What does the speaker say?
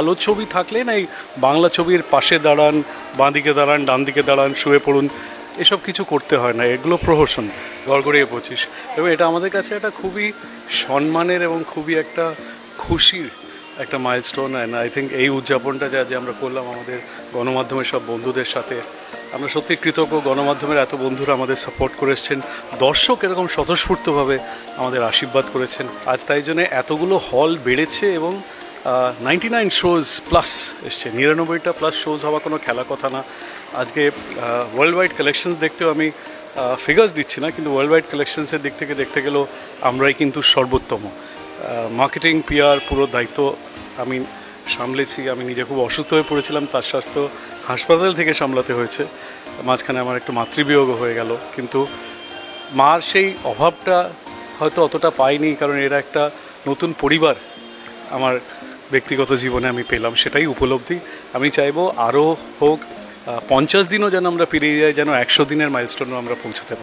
আলো ছবি থাকলে না এই বাংলা ছবির পাশে দাঁড়ান বাঁ দিকে দাঁড়ান ডান দিকে দাঁড়ান, শুয়ে পড়ুন, এসব কিছু করতে হয় না, এগুলো প্রহসন, গড়গড়িয়ে পঁচিশ এবং এটা আমাদের কাছে একটা খুবই সম্মানের এবং খুবই একটা খুশির একটা মাইলস্টোন অ্যান্ড আই থিঙ্ক এই উদযাপনটা যা, যে আমরা করলাম আমাদের গণমাধ্যমের সব বন্ধুদের সাথে, আমরা সত্যি কৃতজ্ঞ, গণমাধ্যমের এত বন্ধুরা আমাদের সাপোর্ট করে এসছেন, দর্শক এরকম স্বতঃস্ফূর্তভাবে আমাদের আশীর্বাদ করেছেন। আজ তাই জন্য এতগুলো হল বেড়েছে এবং নাইনটি নাইন শোজ প্লাস এসছে, নিরানব্বইটা প্লাস শোজ হওয়া কোনো খেলা কথা না। আজকে ওয়ার্ল্ড ওয়াইড কালেকশনস দেখতেও আমি ফিগার্স দিচ্ছি না, কিন্তু ওয়ার্ল্ড ওয়াইড কালেকশনসের দিক থেকে দেখতে গেলেও আমরাই কিন্তু সর্বোত্তম। মার্কেটিং পিআর পুরো দায়িত্ব আমি সামলেছি, আমি নিজে খুব অসুস্থ হয়ে পড়েছিলাম, তার স্বাস্থ্য হাসপাতাল থেকে সামলাতে হয়েছে। মাঝখানে আমার একটু মাতৃবিয়োগও হয়ে গেল, কিন্তু মার সেই অভাবটা হয়তো অতটা পাইনি, কারণ এরা একটা নতুন পরিবার। আমার ব্যক্তিগত জীবনে আমি পেলাম, সেটাই উপলব্ধি। আমি চাইব আরও হোক পঞ্চাশ দিনও যেন আমরা পেরিয়ে যাই, যেন একশো দিনের মাইলস্টোনও আমরা পৌঁছাতে পারি।